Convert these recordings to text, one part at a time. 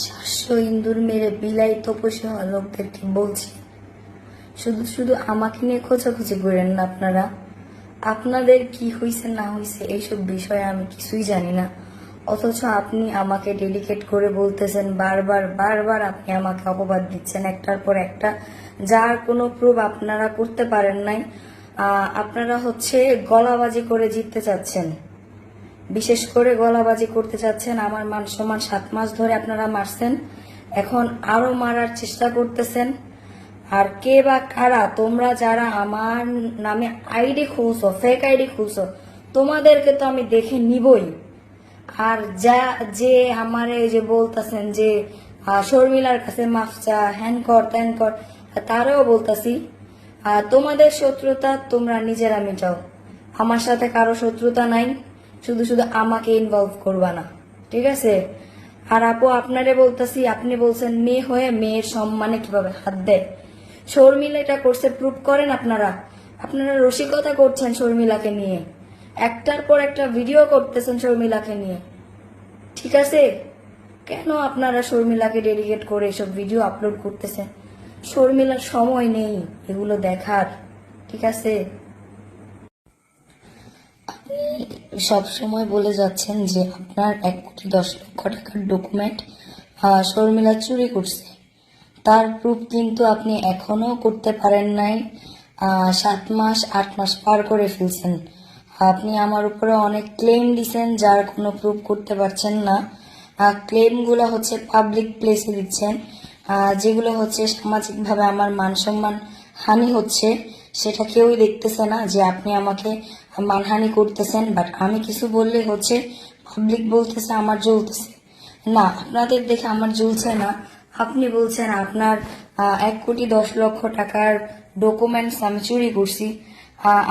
সাতশো ইন্দুর মেরে বিলাই হওয়া লোকদেরকে বলছি? শুধু শুধু আমাকে নিয়ে খোঁজাখুঁজি করেন না আপনারা। আপনাদের কি হয়েছে না হয়েছে এইসব বিষয়ে আমি কিছুই জানি না। অথচ আপনি আমাকে ডেডিকেট করে বলতেছেন, বারবার বারবার আপনি আমাকে অপবাদ দিচ্ছেন একটার পর একটা। যার কোনো প্রুফ আপনারা করতে পারেন নাই। আপনারা হচ্ছে গলাবাজি করে জিততে চাচ্ছেন। বিশেষ করে গলাবাজি করতে চাচ্ছেন, আমার মান সম্মান সাত মাস ধরে আপনারা মারছেন। এখন আরও মারার চেষ্টা করতেছেন। আর কে বা কারা, তোমরা যারা আমার নামে আইডি খুলছো ফেক আইডি খুলছো, তোমাদেরকে তো আমি দেখে নিবই। আর যা, যে আমারে যে বলতেছেন যে শর্মিলার কাছে মাফ চা, হ্যান কর, ত্যান কর, তারাও বলতাছি তোমাদের শত্রুতা তোমরা নিজেরা মিটাও। আমার সাথে কারও শত্রুতা নাই। শুধু শুধু আমাকে ইনভলভ করবা না, ঠিক আছে? আর আপু, আপনারে বলতাছি, আপনি বলছেন মেয়ে হয়ে মেয়ের সম্মানে কীভাবে হাত দেয়? শর্মিলা এটা করছে প্রুভ করেন আপনারা। আপনারা রসিকতা করছেন শর্মিলাকে নিয়ে। একটার পর একটা ভিডিও করতেছেন শর্মিলাকে নিয়ে। ঠিক আছে? কেন আপনারা শর্মিলাকে ডেডিকেট করে এসব ভিডিও আপলোড করতেছেন? শর্মিলার সময় নেই, এগুলো দেখার, ঠিক আছে আপনি সব সময় বলে যাচ্ছেন যে আপনার এক কোটি দশ লক্ষ টাকার ডকুমেন্ট শর্মিলা চুরি করছে। তার প্রুফ কিন্তু আপনি এখনও করতে পারেন নাই। সাত মাস, আট মাস পার করে ফেলছেন। আপনি আমার উপরে অনেক ক্লেম দিছেন, যার কোনো প্রুফ করতে পারছেন না। ক্লেমগুলো হচ্ছে পাবলিক প্লেসে দিচ্ছেন। যেগুলো হচ্ছে সামাজিকভাবে আমার মান সম্মান হানি হচ্ছে। সেটা কেউই দেখতেছে না যে আপনি আমাকে মানহানি করতেছেন বাট আমি কিছু বললে হচ্ছে পাবলিক বলতেছে, আমার জ্বলতেছে। না, আপনাদের দেখে আমার জ্বলছে না। আপনি বলছেন আপনার এক কোটি দশ লক্ষ টাকার ডকুমেন্টস আমি চুরি করছি।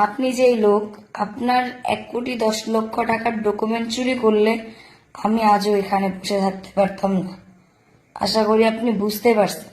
আপনি যেই লোক, আপনার এক কোটি দশ লক্ষ টাকার ডকুমেন্ট চুরি করলে আমি আজও এখানে বসে থাকতে পারতাম না। আশা করি আপনি বুঝতে পারছেন।